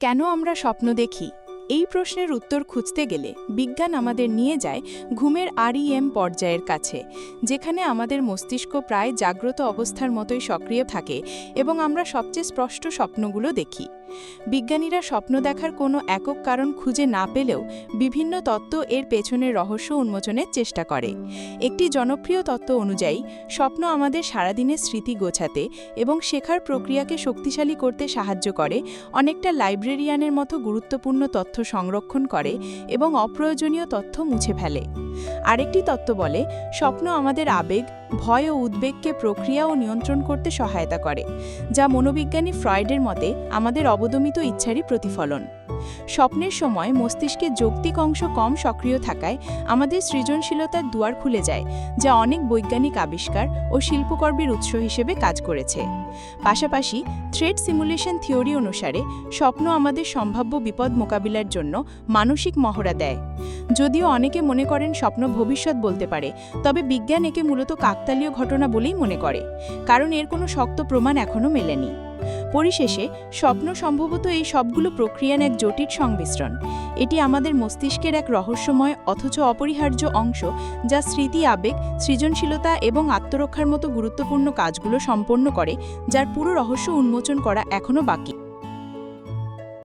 কেন আমরা স্বপ্ন দেখি? এই প্রশ্নের উত্তর খুঁজতে গেলে বিজ্ঞান আমাদের নিয়ে যায় ঘুমের আরইএম পর্যায়ের কাছে, যেখানে আমাদের মস্তিষ্ক প্রায় জাগ্রত অবস্থার মতোই সক্রিয় থাকে এবং আমরা সবচেয়ে স্পষ্ট স্বপ্নগুলো দেখি। বিজ্ঞানীরা স্বপ্ন দেখার কোনো একক কারণ খুঁজে না পেলেও বিভিন্ন তত্ত্ব এর পেছনের রহস্য উন্মোচনের চেষ্টা করে। একটি জনপ্রিয় তত্ত্ব অনুযায়ী, স্বপ্ন আমাদের সারাদিনের স্মৃতি গোছাতে এবং শেখার প্রক্রিয়াকে শক্তিশালী করতে সাহায্য করে, অনেকটা লাইব্রেরিয়ানের মতো গুরুত্বপূর্ণ তথ্য সংরক্ষণ করে এবং অপ্রয়োজনীয় তথ্য মুছে ফেলে। আরেকটি তত্ত্ব বলে, স্বপ্ন আমাদের আবেগ, ভয় ও উদ্বেগকে প্রক্রিয়া ও নিয়ন্ত্রণ করতে সহায়তা করে, যা মনোবিজ্ঞানী ফ্রয়েডের মতে আমাদের অবদমিত ইচ্ছারই প্রতিফলন। স্বপ্নের সময় মস্তিষ্কের যৌক্তিক অংশ কম সক্রিয় থাকায় আমাদের সৃজনশীলতার দুয়ার খুলে যায়, যা অনেক বৈজ্ঞানিক আবিষ্কার ও শিল্পকর্মের উৎস হিসেবে কাজ করেছে। পাশাপাশি থ্রেড সিমুলেশন থিওরি অনুসারে স্বপ্ন আমাদের সম্ভাব্য বিপদ মোকাবিলার জন্য মানসিক মহড়া দেয়। যদিও অনেকে মনে করেন স্বপ্ন ভবিষ্যৎ বলতে পারে, তবে বিজ্ঞান একে মূলত কাকতালীয় ঘটনা বলেই মনে করে, কারণ এর কোনো শক্ত প্রমাণ এখনও মেলেনি। পরিশেষে স্বপ্ন সম্ভবত এই সবগুলো প্রক্রিয়ার এক জটিল সংমিশ্রণ। এটি আমাদের মস্তিষ্কের এক রহস্যময় অথচ অপরিহার্য অংশ যা স্মৃতি, আবেগ, সৃজনশীলতা এবং আত্মরক্ষার মতো গুরুত্বপূর্ণ কাজগুলো সম্পন্ন করে, যার পুরো রহস্য উন্মোচন করা এখনও বাকি।